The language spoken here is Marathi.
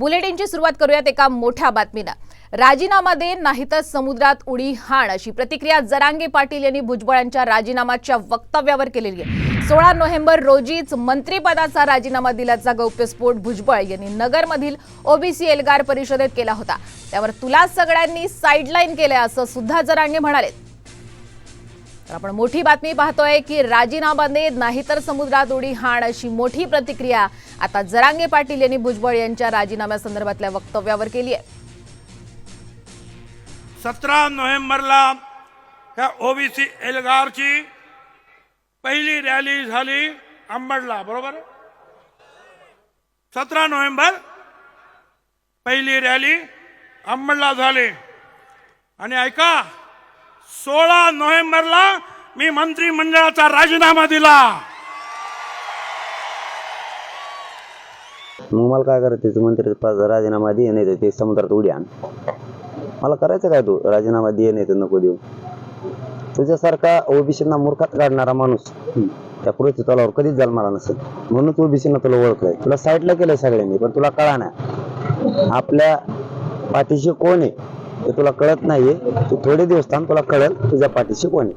बुलेटिनची सुरुवात करूयात एका मोठ्या बातमीनं. राजीनामा दे नाहीतर समुद्रात उडी हाण अशी प्रतिक्रिया जरांगे पाटील यांनी भुजबळ यांच्या राजीनामाच्या वक्तव्यावर केलेली आहे. सोळा नोव्हेंबर रोजीच मंत्रिपदाचा राजीनामा दिल्याचा गौप्यस्फोट भुजबळ यांनी नगरमधील ओबीसी एल्गार परिषदेत केला होता. त्यावर तुला सगळ्यांनी साईडलाईन केलंय असं सुद्धा जरांगे म्हणाले तर आपण मोठी बातमी पाहतोय की राजीनामा नाही नाहीतर समुद्रात उडी हाण अशी मोठी प्रतिक्रिया आता जरांगे पाटील यांनी भुजबळ यांच्या राजीनाम्यासंदर्भातल्या वक्तव्यावर केली आहे. सतरा नोव्हेंबरला ह्या ओबीसी एल्गारची पहिली रॅली झाली अंबडला बरोबर सतरा नोव्हेंबर पहिली रॅली अंबडला झाली. आणि ऐका सोळा नोव्हेंबरला मी मंत्रिमंडळाचा राजीनामा दिला. मग मला काय करायचं? मंत्री राजीनामा दे नाही ते समुद्रात उडी आण. मला करायचं काय तू? राजीनामा दे नाही तर नको देऊ. तुझ्यासारखा ओबीसींना मूर्खात काढणारा माणूस त्या पृथ्वी तलावर कधीच जन्माला नसेल. म्हणून तू ओबीसीना तुला ओळखलंय. तुला साईडला केलंय सगळ्यांनी पण तुला कळा ना आपल्या पाठीशी कोण आहे? तुला कळत नाहीये. तू थोडे दिवस थांब तुला कळेल तुझ्या पाठीशी कोणी